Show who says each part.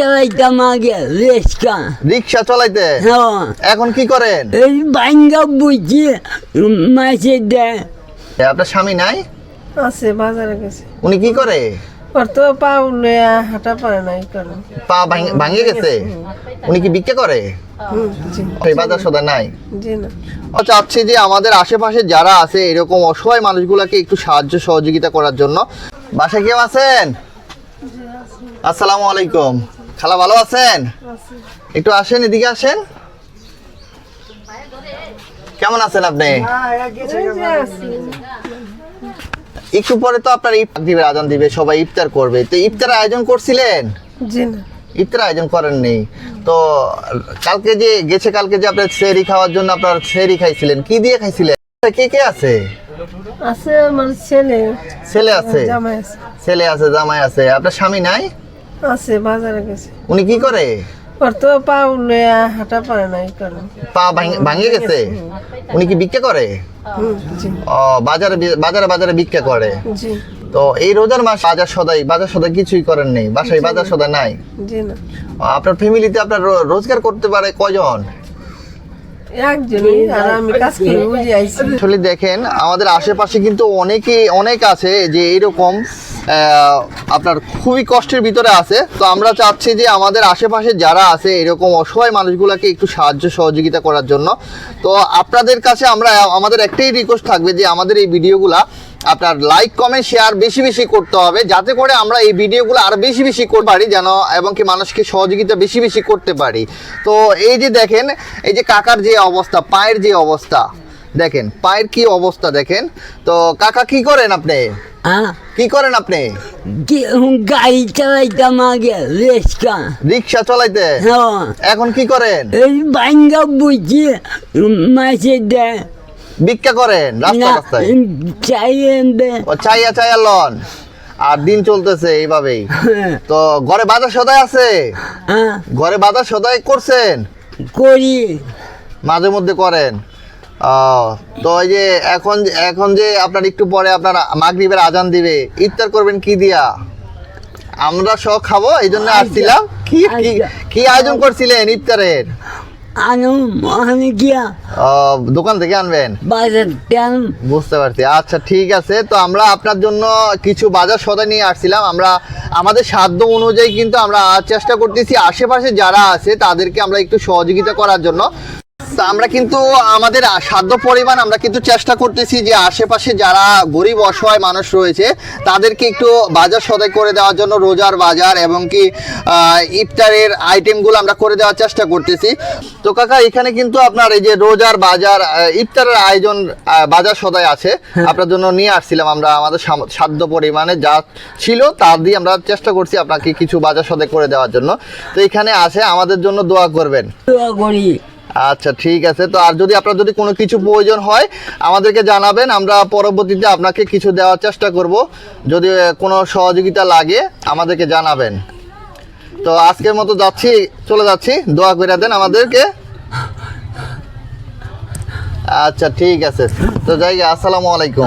Speaker 1: চালাইতাম আগে রেস্কা
Speaker 2: রিক্সা চলাইতে?
Speaker 1: হ্যাঁ।
Speaker 2: এখন কি করেন?
Speaker 1: এই বাইঙ্গা বুঝি মাসে দেয়
Speaker 2: আপনার স্বামী নাই?
Speaker 3: আছে বাজারে গেছে।
Speaker 2: উনি কি করে?
Speaker 3: ওর তো পা হাঁটা পারে না এই কারণে।
Speaker 2: পা ভাঙ- গেছে? উনি কি ভিক্ষা করে? বাজার সদা নাই? চাচ্ছি যে আমাদের আশেপাশে যারা আছে এরকম অসহায় মানুষগুলোকে একটু সাহায্য সহযোগিতা করার জন্য। বাসায় কেউ আছেন? আসসালামু আলাইকুম। খালা ভালো আছেন? একটু আসেন এদিকে আসেন। কেমন আছেন আপনি। একটু পরে তো আপনার ইফতার দিবে আজান দিবে সবাই ইফতার করবে। তো ইফতার আয়োজন করছিলেন?
Speaker 3: জি না।
Speaker 2: ইফতার আয়োজন করেননি। তো কালকে যে গেছে কালকে যে আপনার সেরি খাওয়ার জন্য আপনার সেরি খাইছিলেন। কি দিয়ে খাইছিলেন? কে কে আছে?
Speaker 3: আছে আমার ছেলে।
Speaker 2: ছেলে আছে?
Speaker 3: জামাই আছে।
Speaker 2: ছেলে আছে জামাই আছে। আপনার স্বামী নাই?
Speaker 3: আছে বাজারে গেছে।
Speaker 2: উনি কি করে?
Speaker 3: ওর তো পা হাঁটা পারে না
Speaker 2: পা ভাঙে গেছে? উনি কি ভিক্ষা করে? ও বাজারে বাজারে বাজারে ভিক্ষা করে?
Speaker 3: জি।
Speaker 2: তো এই রোজার মাস বাজার সদাই বাজার সদাই কিছুই করেন নেই। বাসায় বাজার সদাই নাই?
Speaker 3: জি না।
Speaker 2: ও, আপনার ফ্যামিলিতে আপনার রোজগার করতে পারে কয়জন? আসলে দেখেন আমাদের আশেপাশে কিন্তু অনেকে অনেক আছে যে এরকম আপনার খুবই কষ্টের ভিতরে আছে। তো আমরা চাচ্ছি যে আমাদের আশেপাশে যারা আছে এরকম অসহায় মানুষগুলোকে একটু সাহায্য সহযোগিতা করার জন্য। তো আপনাদের কাছে আমরা আমাদের একটাই রিকোয়েস্ট থাকবে যে আমাদের এই ভিডিওগুলা আপনার লাইক কমেন্ট শেয়ার বেশি বেশি করতে হবে। যাতে করে আমরা এই ভিডিওগুলো আরও বেশি বেশি করতে পারি যেন এবং কি মানুষকে সহযোগিতা বেশি বেশি করতে পারি। তো এই যে দেখেন এই যে কাকার যে অবস্থা পায়ের যে অবস্থা দেখেন পায়ের কি অবস্থা দেখেন। তো কাকা কি করেন আপনি? কি করেন আপনি?
Speaker 1: গাড়ি চালাইতাম আগে রেস্কা
Speaker 2: রিক্সা চলাইতে?
Speaker 1: হ্যাঁ।
Speaker 2: এখন কি করেন?
Speaker 1: এই বাইঙ্গা বুঝি মাসে দেয়।
Speaker 2: ভিক্ষা করেন রাস্তা রাস্তায়। ও চাইয়া চাইয়া লন। আর দিন চলতেছে এইভাবেই। তো ঘরে বাজার সদাই আছে?
Speaker 1: হ্যাঁ।
Speaker 2: ঘরে বাজার সদাই করছেন?
Speaker 1: করি।
Speaker 2: মাঝে মধ্যে করেন। তো ওই যে এখন এখন যে আপনার একটু পরে আপনার মাগরিবের আজান দিবে ইফতার করবেন কি দিয়া? আমরা সব খাব এই জন্য আসছিলাম। কি- কি আয়োজন করছিলেন ইফতারের?
Speaker 1: আনো মহানে গিয়া।
Speaker 2: দোকান থেকে আনবেন?
Speaker 1: বাজার
Speaker 2: বুঝতে পারছি। আচ্ছা ঠিক আছে। তো আমরা আপনার জন্য কিছু বাজার নিয়ে আসছিলাম। আমরা আমাদের সাধ্য অনুযায়ী কিন্তু আমরা চেষ্টা করতেছি। আশেপাশে যারা আছে তাদেরকে আমরা একটু সহযোগিতা করার জন্য। তো আমরা কিন্তু আমাদের সাধ্য পরিমাণ আমরা কিন্তু চেষ্টা করতেছি যে আশেপাশে যারা গরিব অসহায় মানুষ রয়েছে তাদেরকে একটু বাজার সদাই করে দেওয়ার জন্য রোজার বাজার এবং কি ইফতারের আইটেমগুলো আমরা করে দেওয়ার চেষ্টা করতেছি। তো কাকা এখানে কিন্তু আপনার এই যে রোজার বাজার ইফতারের আয়োজন বাজার সদাই আছে। আপনার জন্য নিয়ে আসছিলাম আমরা আমাদের সাধ্য পরিমাণে যা ছিল তা দিয়ে আমরা চেষ্টা করছি আপনাকে কিছু বাজার সদাই করে দেওয়ার জন্য। তো এখানে আছে আমাদের জন্য দোয়া করবেন।
Speaker 1: দোয়া করি।
Speaker 2: আচ্ছা ঠিক আছে। তো আর যদি আপনার যদি কোনো কিছু প্রয়োজন হয়, আমাদেরকে জানাবেন। আমরা পরবর্তীতে আপনাকে কিছু দেওয়ার চেষ্টা করব। যদি কোনো সহযোগিতা লাগে, আমাদেরকে জানাবেন। তো আজকের মতো যাচ্ছি, চলে যাচ্ছি। দোয়া করে দেন আমাদেরকে। আচ্ছা ঠিক আছে। তো যাই, আসসালামু আলাইকুম।